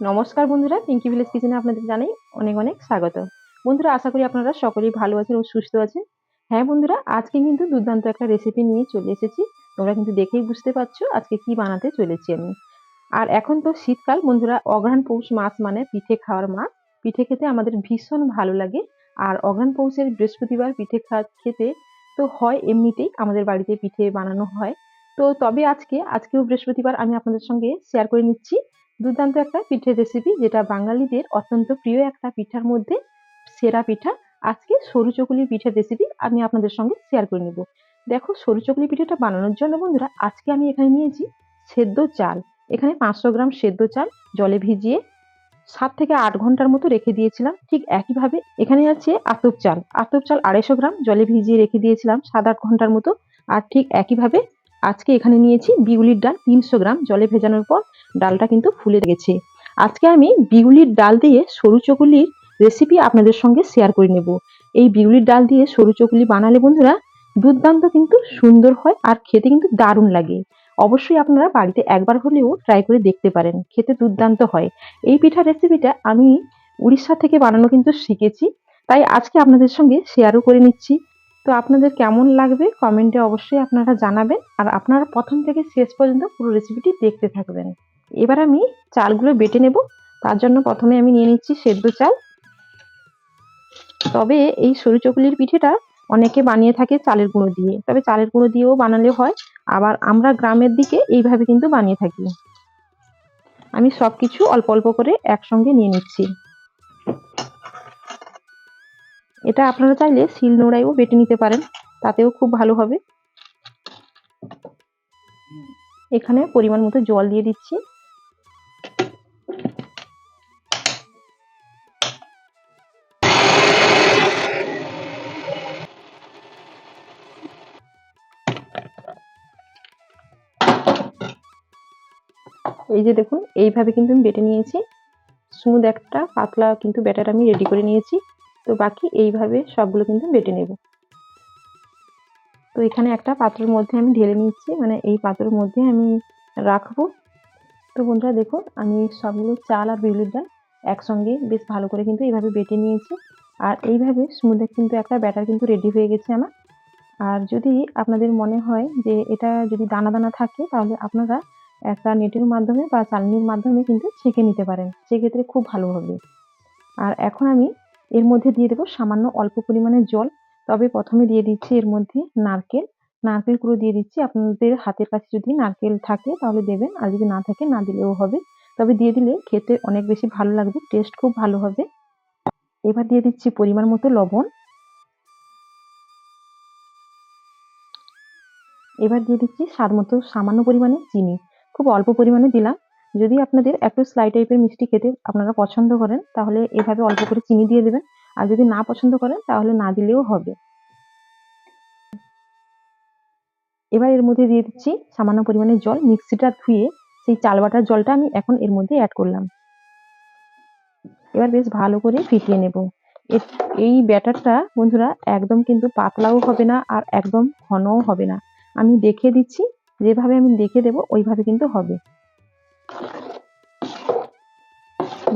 নমস্কার বন্ধুরা পিঙ্কি ভিলেজ কিচেনে আপনাদের জানাই অনেক অনেক স্বাগত। বন্ধুরা, আশা করি আপনারা সকলেই ভালো আছেন ও সুস্থ আছেন। হ্যাঁ বন্ধুরা, আজকে কিন্তু দুর্দান্ত একটা রেসিপি নিয়ে চলে এসেছি। তোমরা কিন্তু দেখেই বুঝতে পারছ আজকে কি বানাতে চলেছি আমি। আর এখন তো শীতকাল বন্ধুরা, অঘ্রাণ পৌষ মাছ মানে পিঠে খাওয়ার মাছ পিঠে খেতে আমাদের ভীষণ ভালো লাগে। আর অঘ্রাণ পৌষের বৃহস্পতিবার পিঠে খা- খেতে তো হয় এমনিতেই, আমাদের বাড়িতে পিঠে বানানো হয়। তো তবে আজকে, আজকেও বৃহস্পতিবার আমি আপনাদের সঙ্গে শেয়ার করে নিচ্ছি। দুর্দান্ত একটা পিঠের রেসিপি যেটা বাঙালিদের অত্যন্ত প্রিয় একটা পিঠার মধ্যে সেরা পিঠা। আজকে সরু চকুলি পিঠের রেসিপি আমি আপনাদের সঙ্গে শেয়ার করে নেব। দেখো, সরু চকুলি পিঠাটা বানানোর জন্য বন্ধুরা, আজকে আমি এখানে নিয়েছি সেদ্ধ চাল। এখানে পাঁচশো গ্রাম সেদ্ধ চাল জলে ভিজিয়ে সাত থেকে আট ঘণ্টার মতো রেখে দিয়েছিলাম। ঠিক একইভাবে এখানে আছে আতপ চাল। আতপ চাল আড়াইশো গ্রাম জলে ভিজিয়ে রেখে দিয়েছিলাম সাত আট ঘণ্টার মতো। আর ঠিক একইভাবে আজকে এখানে নিয়েছি বিউলির ডাল তিনশো গ্রাম, জলে ভেজানোর পর ডালটা কিন্তু ফুলে গেছে। আজকে আমি বিউলির ডাল দিয়ে সরু চকুলির রেসিপি আপনাদের সঙ্গে শেয়ার করে নেব। এই বিউলির ডাল দিয়ে সরু চকুলি বানালে বন্ধুরা, দুর্দান্ত কিন্তু সুন্দর হয় আর খেতে কিন্তু দারুণ লাগে। অবশ্যই আপনারা বাড়িতে একবার হলেও ট্রাই করে দেখতে পারেন, খেতে দুর্দান্ত হয়। এই পিঠার রেসিপিটা আমি উড়িষ্যা থেকে বানানো কিন্তু শিখেছি, তাই আজকে আপনাদের সঙ্গে শেয়ারও করে নিচ্ছি। তো আপনাদের কেমন লাগবে কমেন্টে অবশ্যই আপনারা জানাবেন আর আপনারা প্রথম থেকে শেষ পর্যন্ত পুরো রেসিপিটি দেখতে থাকবেন। এবার আমি চালগুলো বেটে নেব, তার জন্য প্রথমে আমি নিয়ে নিচ্ছি সেদ্ধ চাল। তবে এই সরু চকুলির পিঠেটা অনেকে বানিয়ে থাকে চালের গুঁড়ো দিয়ে, তবে চালের গুঁড়ো দিয়েও বানালে হয়, আবার আমরা গ্রামের দিকে এইভাবে কিন্তু বানিয়ে থাকি। আমি সব কিছু অল্প অল্প করে একসঙ্গে নিয়ে নিচ্ছি। এটা আপনারা চাইলে শিল নোড়াইও বেটে নিতে পারেন, তাতেও খুব ভালো হবে। এখানে পরিমাণ মতো জল দিয়ে দিচ্ছি। এই যে দেখুন, এইভাবে কিন্তু আমি বেটে নিয়েছি। স্মুথ একটা, পাতলা কিন্তু ব্যাটার আমি রেডি করে নিয়েছি। তো বাকি এইভাবে সবগুলো কিন্তু বেটে নেব। তো এখানে একটা পাত্রের মধ্যে আমি ঢেলে নিচ্ছি মানে এই পাত্রের মধ্যে আমি রাখব। তো বন্ধুরা দেখুন আমি সবগুলো চাল আর বিউলির ডাল একসঙ্গে বেশ ভালো করে কিন্তু এইভাবে বেটে নিয়েছি। আর এইভাবে স্মুথে কিন্তু একটা ব্যাটার কিন্তু রেডি হয়ে গেছে আমার। আর যদি আপনাদের মনে হয় যে এটা যদি দানা দানা থাকে, তাহলে আপনারা একটা নেটের মাধ্যমে বা চালনির মাধ্যমে কিন্তু ছেঁকে নিতে পারেন। সেক্ষেত্রে খুব ভালো হবে। আর এখন আমি এর মধ্যে দিয়ে দেবো সামান্য অল্প পরিমাণে জল। তবে প্রথমে দিয়ে দিচ্ছি এর মধ্যে নারকেল। নারকেল কুড়ো দিয়ে দিচ্ছি। আপনাদের হাতের কাছে যদি নারকেল থাকে তাহলে দেবেন, আর যদি না থাকে না দিলেও হবে। তবে দিয়ে দিলে খেতে অনেক বেশি ভালো লাগবে টেস্ট খুব ভালো হবে। এবার দিয়ে দিচ্ছি পরিমাণ মতো লবণ। এবার দিয়ে দিচ্ছি স্বাদ মতো সামান্য পরিমাণে চিনি। খুব অল্প পরিমাণে দিলাম। যদি আপনাদের একটু স্লাই টাইপের মিষ্টি খেতে আপনারা পছন্দ করেন, তাহলে এভাবে অল্প করে চিনি দিয়ে দেবেন। আর যদি না পছন্দ করেন, তাহলে না দিলেও হবে। এবার এর মধ্যে দিয়ে দিচ্ছি সামান্য পরিমাণে জল। মিক্সিটা ধুয়ে সেই চাল বাটার জলটা আমি এখন এর মধ্যে অ্যাড করলাম। এবার বেশ ভালো করে ফিটিয়ে নেব। এই ব্যাটারটা বন্ধুরা একদম কিন্তু পাতলাও হবে না আর একদম ঘনও হবে না। আমি দেখে দিচ্ছি, যেভাবে আমি দেখে দেব, ওইভাবে কিন্তু হবে।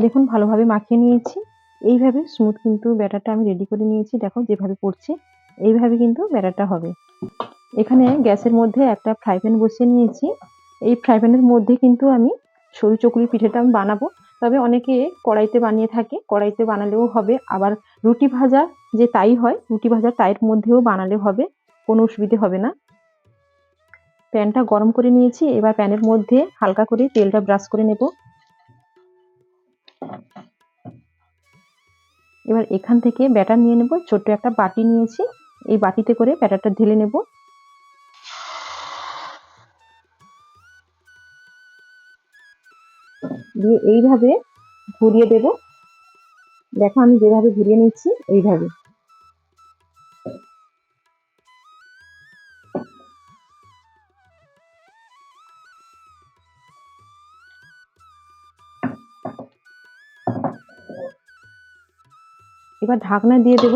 দেখুন, ভালোভাবে মাখিয়ে নিয়েছি। এইভাবে স্মুথ কিন্তু ব্যাটারটা আমি রেডি করে নিয়েছি। দেখো, যেভাবে পড়ছে এইভাবে কিন্তু ব্যাটারটা হবে। এখানে গ্যাসের মধ্যে একটা ফ্রাই প্যান বসিয়ে নিয়েছি। এই ফ্রাই প্যানের মধ্যে কিন্তু আমি সরু চকুলি পিঠেটা আমি বানাবো। তবে অনেকে কড়াইতে বানিয়ে থাকে। কড়াইতে বানালেও হবে। আবার রুটি ভাজা যে তাই হয়, রুটি ভাজা তাইয়ের মধ্যেও বানালে হবে। কোনো অসুবিধে হবে না। প্যানটা গরম করে নিয়েছি, এবার প্যানের মধ্যে হালকা করে তেলটা ব্রাশ করে নেব। এবার এখান থেকে ব্যাটার নিয়ে নেব, ছোট্ট একটা বাটি নিয়েছি, এই বাটিতে করে ব্যাটারটা ঢেলে নেব। দিয়ে এইভাবে ঘুরিয়ে দেব। দেখো আমি যেভাবে ঘুরিয়ে নিচ্ছি, এইভাবে। এবার ঢাকনা দিয়ে দেব।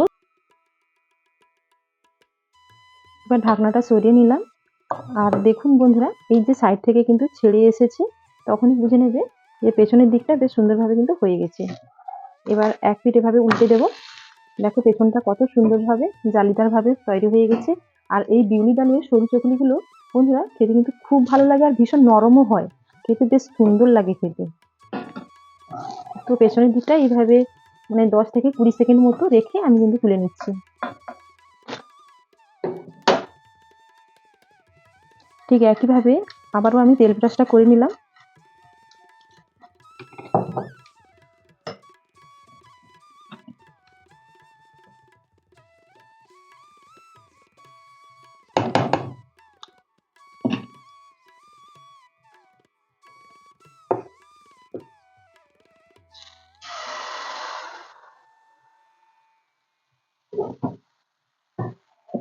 এবার ঢাকনাটা সরিয়ে নিলাম। আর দেখুন বন্ধুরা, এই যে সাইড থেকে কিন্তু ছেড়ে এসেছে, তখনই বুঝে নেবে যে পেছনের দিকটা বেশ সুন্দরভাবে কিন্তু হয়ে গেছে। এবার এক পিঠ এভাবে উল্টে দেবো। দেখো পেছনটা কত সুন্দরভাবে, জালিদারভাবে তৈরি হয়ে গেছে। আর এই বিউলি ডালের সরু চকলিগুলো, বন্ধুরা, খেতে কিন্তু খুব ভালো লাগে আর ভীষণ নরমও হয়। খেতে বেশ সুন্দর লাগে খেতে। তো পেছনের দিকটা এইভাবে মানে দশ থেকে কুড়ি সেকেন্ড মতো রেখে আমি কিন্তু তুলে নিচ্ছি। ঠিক একইভাবে আবারও আমি তেল ব্রাশটা করে নিলাম।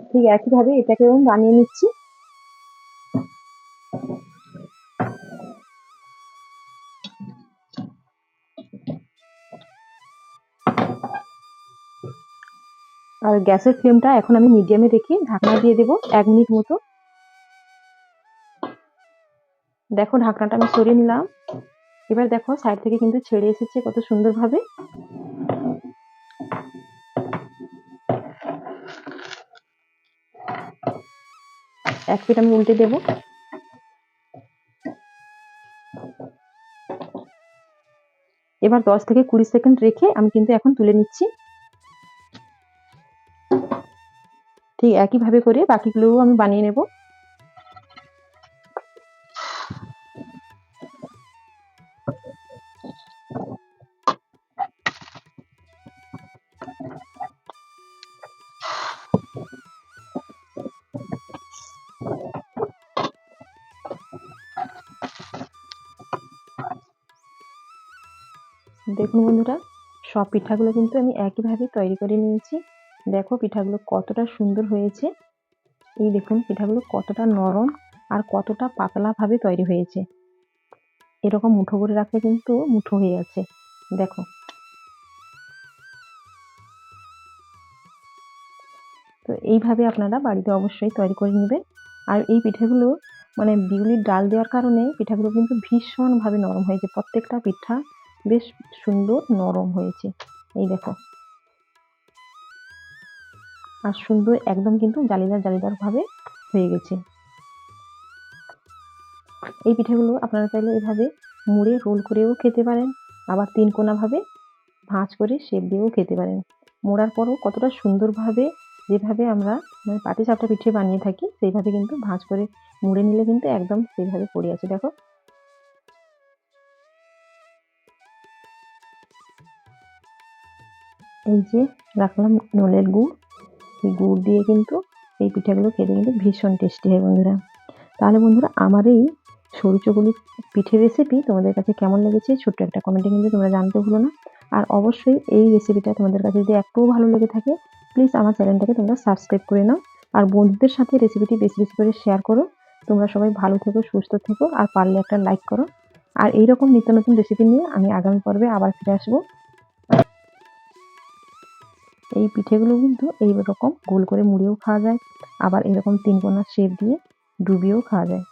ঠিক একইভাবে এটাকেও বানিয়ে নিচ্ছি। আর গ্যাসের ফ্লেমটা এখন আমি মিডিয়ামে রেখে ঢাকনা দিয়ে দেবো এক মিনিট মতো। দেখো ঢাকনাটা আমি সরিয়ে নিলাম। এবার দেখো সাইড থেকে কিন্তু ছেড়ে এসেছে কত সুন্দরভাবে। এক পিঠ আমি উল্টে দেবো। এবার দশ থেকে কুড়ি সেকেন্ড রেখে আমি কিন্তু এখন তুলে নিচ্ছি। ঠিক একইভাবে করে বাকিগুলোও আমি বানিয়ে নেব। দেখুন বন্ধুরা, সব পিঠাগুলো কিন্তু আমি একইভাবে তৈরি করে নিয়েছি। দেখো পিঠাগুলো কতটা সুন্দর হয়েছে। এই দেখুন পিঠাগুলো কতটা নরম আর কতটা পাতলাভাবে তৈরি হয়েছে। এরকম মুঠো করে রাখলে কিন্তু মুঠো হয়ে আছে দেখো। তো এইভাবে আপনারা বাড়িতে অবশ্যই তৈরি করে নেবেন। আর এই পিঠাগুলো মানে বিউলির ডাল দেওয়ার কারণে পিঠাগুলো কিন্তু ভীষণভাবে নরম হয়েছে। প্রত্যেকটা পিঠা বেশ সুন্দর নরম হয়েছে। এই দেখো। আর সুন্দর একদম কিন্তু জালিদার জালিদার ভাবে হয়ে গেছে। এই পিঠেগুলো আপনারা চাইলে এভাবে মুড়ে রোল করেও খেতে পারেন, আবার তিন কোনা ভাবে ভাঁজ করে শেপ দিয়েও খেতে পারেন। মোড়ার পরও কতটা সুন্দরভাবে যেভাবে আমরা মানে পাটি সাপটা পিঠে বানিয়ে থাকি, সেইভাবে কিন্তু ভাঁজ করে মুড়ে নিলে কিন্তু একদম সেইভাবে পড়ে আছে। দেখো এই যে রাখলাম নলের গুড়। এই গুড় দিয়ে কিন্তু এই পিঠাগুলো খেতে কিন্তু ভীষণ টেস্টি হয় বন্ধুরা। তাহলে বন্ধুরা আমার এই সরু পিঠের রেসিপি তোমাদের কাছে কেমন লেগেছে ছোট্ট একটা কমেন্টে কিন্তু তোমরা জানতে ভুলো না। আর অবশ্যই এই রেসিপিটা তোমাদের কাছে যদি একটুও ভালো লেগে থাকে প্লিজ আমার চ্যানেলটাকে তোমরা সাবস্ক্রাইব করে নাও। আর বন্ধুদের সাথে রেসিপিটি বেশি বেশি করে শেয়ার করো। তোমরা সবাই ভালো থেকো, সুস্থ থেকো, আর পারলে একটা লাইক করো। আর এইরকম নিত্য নতুন রেসিপি নিয়ে আমি আগামী পর্বে আবার ফিরে আসব। এই পিঠেগুলো কিন্তু এই রকম গোল করে মুড়িয়েও খাওয়া যায়। আবার এরকম তিনকোনা শেপ দিয়ে ডুবিয়েও খাওয়া যায়।